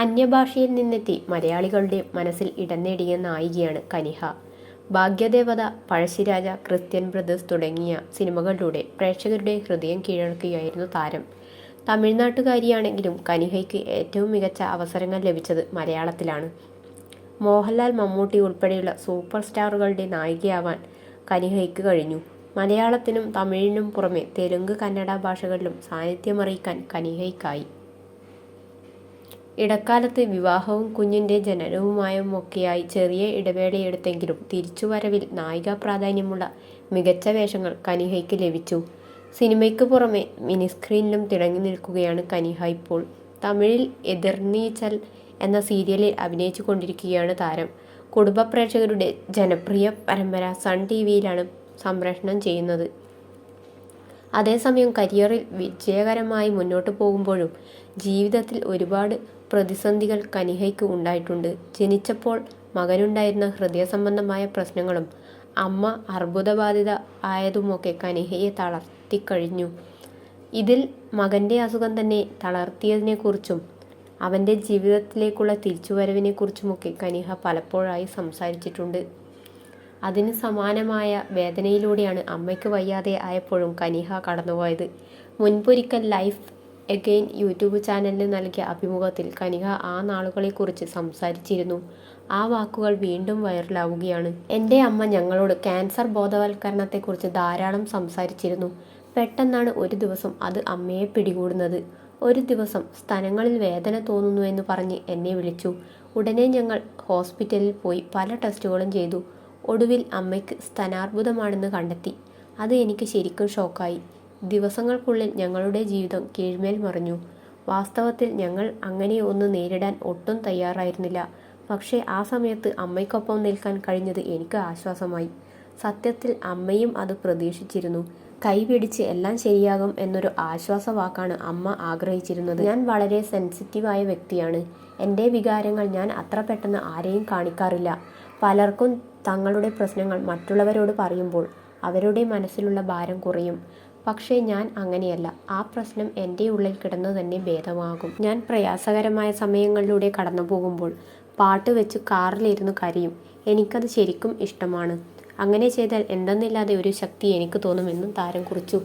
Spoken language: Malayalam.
അന്യഭാഷയിൽ നിന്നെത്തി മലയാളികളുടെ മനസ്സിൽ ഇടം നേടിയ നായികയാണ് കനിഹ. ഭാഗ്യദേവത പഴശ്ശിരാജ ക്രിസ്ത്യൻ ബ്രദേഴ്സ് തുടങ്ങിയ സിനിമകളിലൂടെ പ്രേക്ഷകരുടെ ഹൃദയം കീഴടക്കുകയായിരുന്നു താരം. തമിഴ്നാട്ടുകാരിയാണെങ്കിലും കനിഹയ്ക്ക് ഏറ്റവും മികച്ച അവസരങ്ങൾ ലഭിച്ചത് മലയാളത്തിലാണ്. മോഹൻലാൽ മമ്മൂട്ടി ഉൾപ്പെടെയുള്ള സൂപ്പർ സ്റ്റാറുകളുടെ നായികയാവാൻ കനിഹയ്ക്ക് കഴിഞ്ഞു. മലയാളത്തിനും തമിഴിനും പുറമെ തെലുങ്ക് കന്നഡ ഭാഷകളിലും സാന്നിധ്യമറിയിക്കാൻ കനിഹയ്ക്കായി. ഇടക്കാലത്ത് വിവാഹവും കുഞ്ഞിന്റെ ജനനവുമായുമൊക്കെയായി ചെറിയ ഇടവേളയെടുത്തെങ്കിലും തിരിച്ചുവരവിൽ നായിക പ്രാധാന്യമുള്ള മികച്ച വേഷങ്ങൾ കനിഹയ്ക്ക് ലഭിച്ചു. സിനിമയ്ക്ക് പുറമെ മിനിസ്ക്രീനിലും തിളങ്ങി നിൽക്കുകയാണ് കനിഹ ഇപ്പോൾ. തമിഴിൽ എതിർനീച്ചൽ എന്ന സീരിയലിൽ അഭിനയിച്ചു കൊണ്ടിരിക്കുകയാണ് താരം. കുടുംബ പ്രേക്ഷകരുടെ ജനപ്രിയ പരമ്പര സൺ ടി വിയിലാണ് സംപ്രേഷണം ചെയ്യുന്നത്. അതേസമയം കരിയറിൽ വിജയകരമായി മുന്നോട്ട് പോകുമ്പോഴും ജീവിതത്തിൽ ഒരുപാട് പ്രതിസന്ധികൾ കനിഹയ്ക്ക് ഉണ്ടായിട്ടുണ്ട്. ജനിച്ചപ്പോൾ മകനുണ്ടായിരുന്ന ഹൃദയ സംബന്ധമായ പ്രശ്നങ്ങളും അമ്മ അർബുദബാധിത ആയതുമൊക്കെ കനിഹയെ തളർത്തിക്കഴിഞ്ഞു. ഇതിൽ മകന്റെ അസുഖം തന്നെ തളർത്തിയതിനെക്കുറിച്ചും അവന്റെ ജീവിതത്തിലേക്കുള്ള തിരിച്ചുവരവിനെക്കുറിച്ചുമൊക്കെ കനിഹ പലപ്പോഴായി സംസാരിച്ചിട്ടുണ്ട്. അതിന് സമാനമായ വേദനയിലൂടെയാണ് അമ്മയ്ക്ക് വയ്യാതെ ആയപ്പോഴും കനിഹ കടന്നുപോയത്. മുൻപൊരിക്കൽ ലൈഫ് എഗെയിൻ യൂട്യൂബ് ചാനലിന് നൽകിയ അഭിമുഖത്തിൽ കനിക ആ നാളുകളെക്കുറിച്ച് സംസാരിച്ചിരുന്നു. ആ വാക്കുകൾ വീണ്ടും വൈറലാവുകയാണ്. എന്റെ അമ്മ ഞങ്ങളോട് ക്യാൻസർ ബോധവൽക്കരണത്തെക്കുറിച്ച് ധാരാളം സംസാരിച്ചിരുന്നു. പെട്ടെന്നാണ് ഒരു ദിവസം അത് അമ്മയെ പിടികൂടുന്നത്. ഒരു ദിവസം സ്ഥലങ്ങളിൽ വേദന തോന്നുന്നു എന്ന് പറഞ്ഞ് എന്നെ വിളിച്ചു. ഉടനെ ഞങ്ങൾ ഹോസ്പിറ്റലിൽ പോയി പല ടെസ്റ്റുകളും ചെയ്തു. ഒടുവിൽ അമ്മയ്ക്ക് സ്തനാർബുദമാണെന്ന് കണ്ടെത്തി. അത് എനിക്ക് ശരിക്കും ഷോക്കായി. ദിവസങ്ങൾക്കുള്ളിൽ ഞങ്ങളുടെ ജീവിതം കീഴ്മേൽ മറിഞ്ഞു. വാസ്തവത്തിൽ ഞങ്ങൾ അങ്ങനെ ഒന്ന് നേരിടാൻ ഒട്ടും തയ്യാറായിരുന്നില്ല. പക്ഷേ ആ സമയത്ത് അമ്മയ്ക്കൊപ്പം നിൽക്കാൻ കഴിഞ്ഞത് എനിക്ക് ആശ്വാസമായി. സത്യത്തിൽ അമ്മയും അത് പ്രതീക്ഷിച്ചിരുന്നു. കൈപിടിച്ച് എല്ലാം ശരിയാകും എന്നൊരു ആശ്വാസവാക്കാണ് അമ്മ ആഗ്രഹിച്ചിരുന്നത്. ഞാൻ വളരെ സെൻസിറ്റീവായ വ്യക്തിയാണ്. എന്റെ വികാരങ്ങൾ ഞാൻ അത്ര പെട്ടെന്ന് ആരെയും കാണിക്കാറില്ല. പലർക്കും തങ്ങളുടെ പ്രശ്നങ്ങൾ മറ്റുള്ളവരോട് പറയുമ്പോൾ അവരുടെ മനസ്സിലുള്ള ഭാരം കുറയും. പക്ഷേ ഞാൻ അങ്ങനെയല്ല. ആ പ്രശ്നം എന്റെ ഉള്ളിൽ കിടന്നു തന്നെ ഭേദമാകും. ഞാൻ പ്രയാസകരമായ സമയങ്ങളിലൂടെ കടന്നു പോകുമ്പോൾ പാട്ട് വെച്ച് കാറിലിരുന്ന് കരയും. എനിക്കത് ശരിക്കും ഇഷ്ടമാണ്. അങ്ങനെ ചെയ്താൽ എന്തെന്നില്ലാതെ ഒരു ശക്തി എനിക്ക് തോന്നുമെന്നും താരം കുറിച്ചു.